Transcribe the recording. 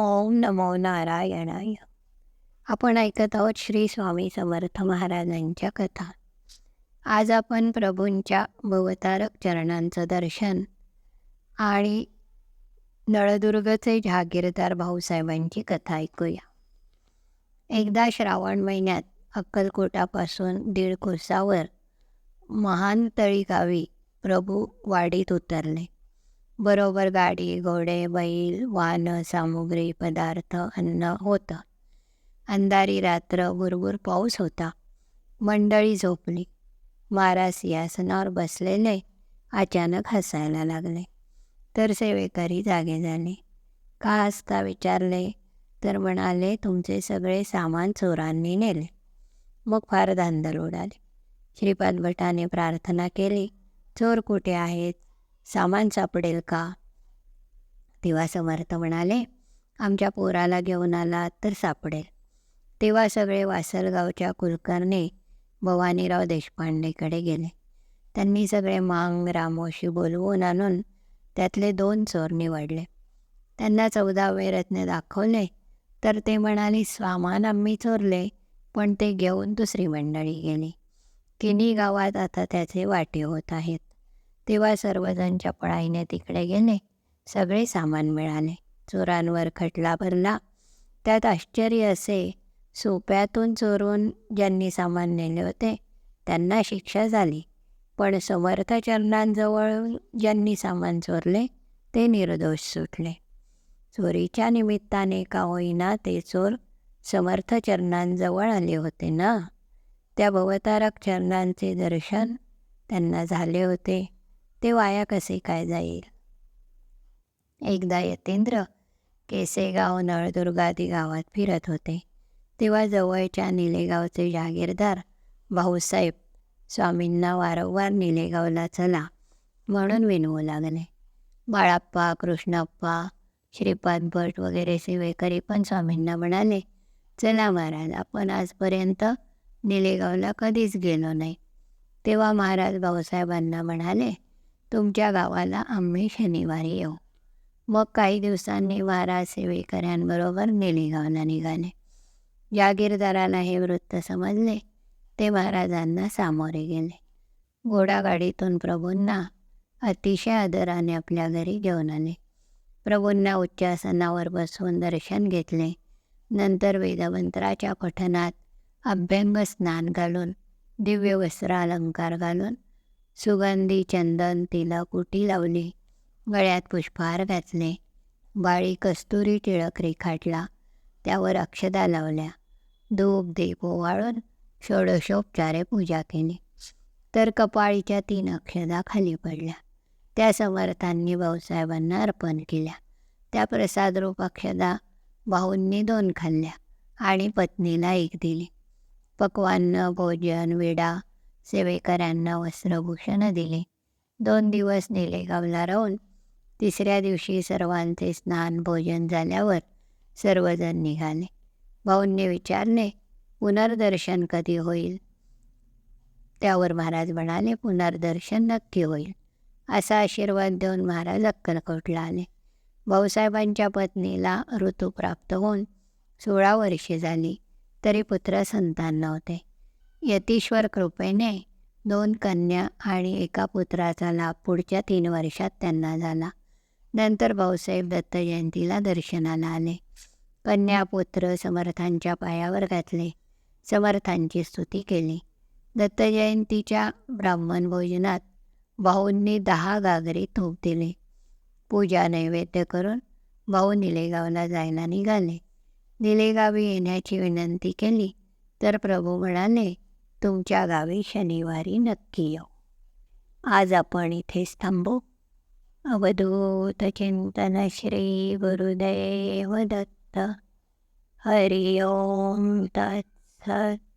ओम नमो नारायणाय. आपण ऐकत आहोत श्री स्वामी समर्थ महाराजांच्या कथा. आज आपण प्रभूंच्या भवतारक चरणांचं दर्शन आणि नळदुर्गचे जहागीरदार भाऊसाहेबांची कथा ऐकूया. एकदा श्रावण महिन्यात अक्कलकोटापासून दीड कोसावर महानतळी गावी प्रभू वाडीत उतरले. बरोबर गाडी घोडे बैल वाहनं सामुग्री पदार्थ अन्न होतं. अंधारी रात्र भुरभुर पाऊस होता. मंडळी झोपली. महाराज सिंहासनावर बसलेले अचानक हसायला लागले. तर सेवेकरी जागे झाले. का हसता विचारले? तर म्हणाले तुमचे सगळे सामान चोरांनी नेले. मग फार धांदल उडाली. श्रीपाद भटाने प्रार्थना केली चोर कुठे आहेत? सामान सापडेल का? तेव्हा समर्थ म्हणाले आमच्या पोराला घेऊन आला तर सापडेल. तेव्हा सगळे वासलगावच्या कुलकर्णी भवानीराव देशपांडेकडे गेले. त्यांनी सगळे मांग रामोशी बोलवून आणून त्यातले दोन चोर निवडले. त्यांना चौदावे रत्न दाखवले तर ते म्हणाले सामान आम्ही चोरले पण ते घेऊन दुसरी मंडळी गेली. तिन्ही गावात आता त्याचे वाटे होत आहेत. तेव्हा सर्वजण चपळाईने तिकडे गेले. सगळे सामान मिळाले. चोरांवर खटला भरला. त्यात आश्चर्य असे सोप्यातून चोरून ज्यांनी सामान नेले होते त्यांना शिक्षा झाली. पण समर्थ चरणांजवळ ज्यांनी सामान चोरले ते निर्दोष सुटले. चोरीच्या निमित्ताने का होईना ते चोर समर्थ चरणांजवळ आले होते ना? त्या भवतारक चरणांचे दर्शन त्यांना झाले होते. ते वाया कसे काय जाईल? एकदा यतेंद्र केसेगाव नळदुर्गादी गावात फिरत होते. तेव्हा जवळच्या निलेगावचे जागीरदार भाऊसाहेब स्वामींना वारंवार निलेगावला चला म्हणून विनवू लागले. बाळाप्पा कृष्णप्पा श्रीपाद भट वगैरे सेवेकरी पण स्वामींना म्हणाले चला महाराज आपण आजपर्यंत निलेगावला कधीच गेलो नाही. तेव्हा महाराज भाऊसाहेबांना म्हणाले तुमच्या गावाला आम्ही शनिवारी येऊ. मग काही दिवसांनी वारा सेवेकऱ्यांबरोबर निलेगावला निघाले. जागीरदाराला हे वृत्त समजले ते महाराजांना सामोरे गेले. घोडागाडीतून प्रभूंना अतिशय आदराने आपल्या घरी घेऊन आले. प्रभूंना उच्चासनावर बसवून दर्शन घेतले. नंतर वेदमंत्राच्या पठणात अभ्यंग स्नान घालून दिव्य वस्त्र अलंकार घालून सुगंधी चंदन तिला कुटी लावली. गळ्यात पुष्पहार घातले. बाळी कस्तुरी टिळक रेखाटला. त्यावर अक्षदा लावल्या. धूप दीप ओवाळून षोडशोपचारे पूजा केली. तर कपाळीच्या तीन अक्षदा खाली पडल्या. त्या समर्थांनी भाऊसाहेबांना अर्पण केल्या. त्या प्रसादरूप अक्षदा भाऊंनी दोन खाल्ल्या आणि पत्नीला एक दिली. पक्वान्न भोजन विडा सेवेकऱ्यांना वस्त्रभूषण दिले. दोन दिवस निलेगावला राहून तिसऱ्या दिवशी सर्वांचे स्नान भोजन झाल्यावर सर्वजण निघाले. भाऊंनी विचारले पुनर्दर्शन कधी होईल? त्यावर महाराज म्हणाले पुनर्दर्शन नक्की होईल. असा आशीर्वाद देऊन महाराज अक्कलकोटला आले. भाऊसाहेबांच्या पत्नीला ऋतू प्राप्त होऊन सोळा वर्षे झाली तरी पुत्र संतान नव्हते. यतीश्वर कृपेने दोन कन्या आणि एका पुत्राचा लाभ पुढच्या तीन वर्षात त्यांना झाला. नंतर भाऊसाहेब दत्त जयंतीला दर्शनाला आले. कन्या पुत्र समर्थांच्या पायावर घातले. समर्थांची स्तुती केली. दत्त जयंतीच्या ब्राह्मण भोजनात भाऊंनी दहा गागरी तूप दिले. पूजा नैवेद्य करून भाऊ निलेगावला जायला निघाले. निलेगावी येण्याची विनंती केली तर प्रभू म्हणाले तुमच्या गावी शनिवारी नक्की येऊ. आज आपण इथेच थांबू. अवधूत चिंतन श्री गुरुदेव दत्त. हरिओम तत्सत.